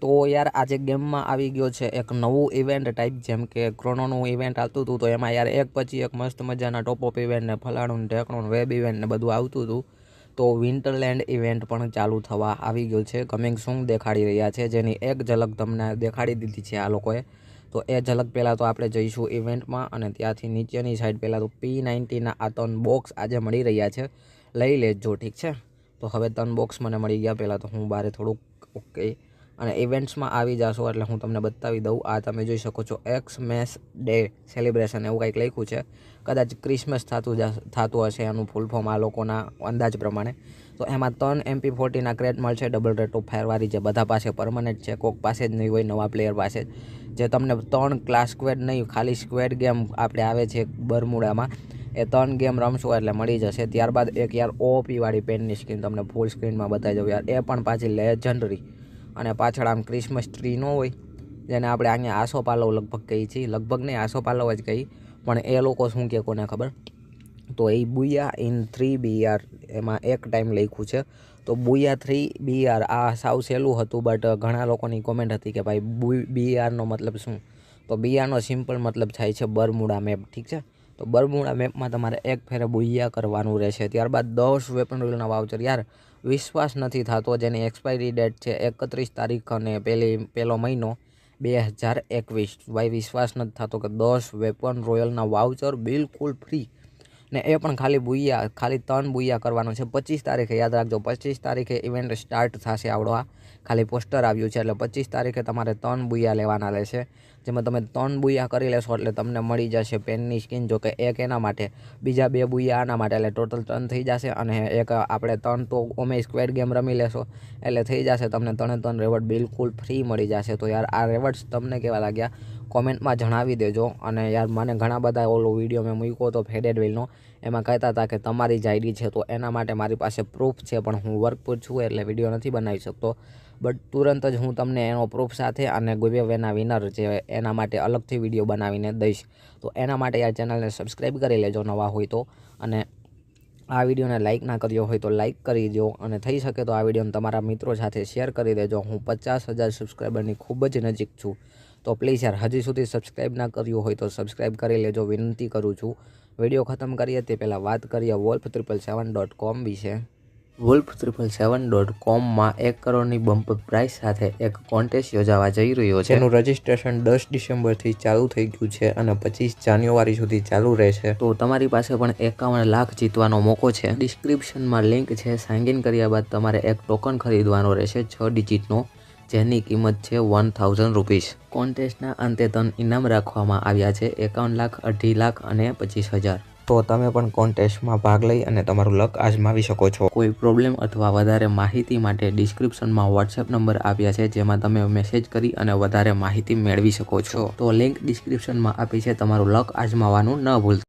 તો યાર આજે ગેમમાં આવી ગયો છે એક નવું ઇવેન્ટ ટાઈપ જેમ કે ક્રોનોનું ઇવેન્ટ આવતું હતું, તો એમાં યાર એક પછી એક મસ્ત મજાના ટોપઅપ ઇવેન્ટ ને ફલાણું ઢેકણું વેબ ઇવેન્ટ ને બધું આવતું હતું. તો વિન્ટરલેન્ડ ઇવેન્ટ પણ ચાલુ થવા આવી ગયું છે. કમિંગ શું દેખાડી રહ્યા છે. જેની એક ઝલક તમને દેખાડી દીધી છે આ લોકોએ. તો એ ઝલક પહેલાં તો આપણે જઈશું ઇવેન્ટમાં અને ત્યાંથી નીચેની સાઈડ પહેલાં તો પી નાઇન્ટીના આ ત્રણ બોક્સ આજે મળી રહ્યા છે. લઈ લેજો, ઠીક છે? તો હવે ત્રણ બોક્સ મને મળી ગયા પહેલાં તો હું બારે થોડુંક ઓકે અને ઇવેન્ટ્સમાં આવી જશો એટલે હું તમને બતાવી દઉં. આ તમે જોઈ શકો છો એક્સ મેસ ડે સેલિબ્રેશન એવું કંઈક લખ્યું છે. કદાચ ક્રિસમસ થતું થતું હશે એનું ફૂલ ફોર્મ આ લોકોના અંદાજ પ્રમાણે. તો એમાં ત્રણ એમપી ફોર્ટીના ક્રેટ મળશે ડબલ રેટ ઓફ ફાયરવાળી જે બધા પાસે પરમનન્ટ છે, કોક પાસે જ નહીં હોય, નવા પ્લેયર પાસે જ. જે તમને ત્રણ ક્લાસ સ્ક્વેડ નહીં, ખાલી સ્ક્વેડ ગેમ આપણે આવે છે બરમુડામાં. એ ત્રણ ગેમ રમશો એટલે મળી જશે. ત્યારબાદ એક યાર ઓપીવાળી પેનની સ્કીન તમને ફૂલ સ્ક્રીનમાં બતાવી દઉં યાર. એ પણ પાછી લેજન્ડરી અને પાછળ આમ ક્રિસમસ ટ્રી ન હોય, જેને આપણે અહીંયા આસોપાલવ લગભગ કહીએ છીએ. લગભગ નહીં આસોપાલવ જ કહી પણ એ લોકો શું કે કોને ખબર? તો એ બુયા ઇન થ્રી બીઆર એમાં એક ટાઈમ લખ્યું છે. તો બુયા થ્રી બીઆર આ સાવ સહેલું હતું, બટ ઘણા લોકોની કોમેન્ટ હતી કે ભાઈ બુ બીઆરનો મતલબ શું? તો બીઆરનો સિમ્પલ મતલબ થાય છે બરમુડા મેપ, ઠીક છે? તો બરમુડા મેપમાં તમારે એક ફેરે બુયા કરવાનું રહેશે. ત્યારબાદ દસ વેપન રોયલના વાઉચર યાર, વિશ્વાસ નથી થતો જેની એક્સપાયરી ડેટ છે એકત્રીસ તારીખ અને પહેલી પહેલો મહિનો બે હજાર એકવીસ. ભાઈ, વિશ્વાસ નથી થતો કે દસ વેપન રોયલના વાઉચર બિલકુલ ફ્રી ને એ પણ ખાલી બુઈયા ખાલી ત્રણ બુયા કરવાનું છે. પચીસ તારીખે, યાદ રાખજો, પચીસ તારીખે ઇવેન્ટ સ્ટાર્ટ થશે આવડો આ ખાલી પોસ્ટર આવ્યું છે એટલે પચીસ તારીખે તમારે ત્રણ બુયા લેવાના રહેશે. જેમાં તમે ત્રણ બુઈયા કરી લેશો એટલે તમને મળી જશે પેનની સ્કીન જો કે એક એના માટે, બીજા બે બુયા આના માટે, એટલે ટોટલ ત્રણ થઈ જશે. અને એક આપણે ત્રણ તો ઓમે સ્ક્વેર ગેમ રમી લેશો, એટલે થઈ જશે તમને ત્રણે ત્રણ રેવર્ડ બિલકુલ ફ્રી મળી જશે. તો યાર, આ રેવર્ડ્સ તમને કેવા લાગ્યા? કોમેન્ટમાં જણાવી દેજો. અને યાર, મને ઘણા બધા ઓલો વીડિયો મેં મૂક્યો હતો ફેડેડ વેલનો એમાં કહેતા હતા કે તમારી જ આઈડી છે, તો એના માટે મારી પાસે પ્રૂફ છે, પણ હું વર્કપુર છું એટલે વીડિયો નથી બનાવી શકતો. બટ તુરંત જ હું તમને એનો પ્રૂફ સાથે અને ગુવેવેના વિનર જે એના માટે અલગથી વીડિયો બનાવીને દઈશ. તો એના માટે યાર ચેનલને સબસ્ક્રાઈબ કરી લેજો, નવા હોય તો. અને આ વિડીયોને લાઇક ના કર્યો હોય તો લાઇક કરી દો અને થઈ શકે તો આ વિડીયોને તમારા મિત્રો સાથે શેર કરી દેજો. હું પચાસ હજાર સબસ્ક્રાઈબરની ખૂબ જ નજીક છું. તો પ્લીઝ યાર હજી સુધી સબસ્ક્રાઈબ ના કર્યું હોય તો સબસ્ક્રાઈબ કરી લેજો. વિનંતી કરું છું. વીડિયો ખતમ કરીએ તે પહેલાં વાત કરીએ wolf triple seven dot com વિશે. વોલ્ફ ત્રિપલ સેવન ડોટ કોમમાં એક કરોડની બમ્પ પ્રાઇસ સાથે એક કોન્ટેસ્ટ યોજાવા જઈ રહ્યો છે. એનું રજિસ્ટ્રેશન દસ ડિસેમ્બરથી ચાલુ થઈ ગયું છે અને પચીસ જાન્યુઆરી સુધી ચાલુ રહેશે. તો તમારી પાસે પણ એકાવન લાખ જીતવાનો મોકો છે. ડિસ્ક્રિપ્શનમાં લિંક છે. સાઇન ઇન કર્યા બાદ તમારે એક ટોકન ખરીદવાનો રહેશે. છ ડિજિટનો જેની કિંમત છે વન થાઉઝન્ડ રૂપીસ કોન્ટેસ્ટના અંતે ત્રણ ઇનામ રાખવામાં આવ્યા છે એકાવન લાખ અઢી લાખ અને પચીસ હજાર. તો તમે પણ કોન્ટેસ્ટમાં ભાગ લઈ અને તમારું લક આજમાવી શકો છો. કોઈ પ્રોબ્લેમ અથવા વધારે માહિતી માટે ડિસ્ક્રિપ્શનમાં વોટ્સએપ નંબર આપ્યા છે જેમાં તમે મેસેજ કરી અને વધારે માહિતી મેળવી શકો છો. તો લિંક ડિસ્ક્રિપ્શનમાં આપી છે તમારું લક આજમાવાનું ન ભૂલતા.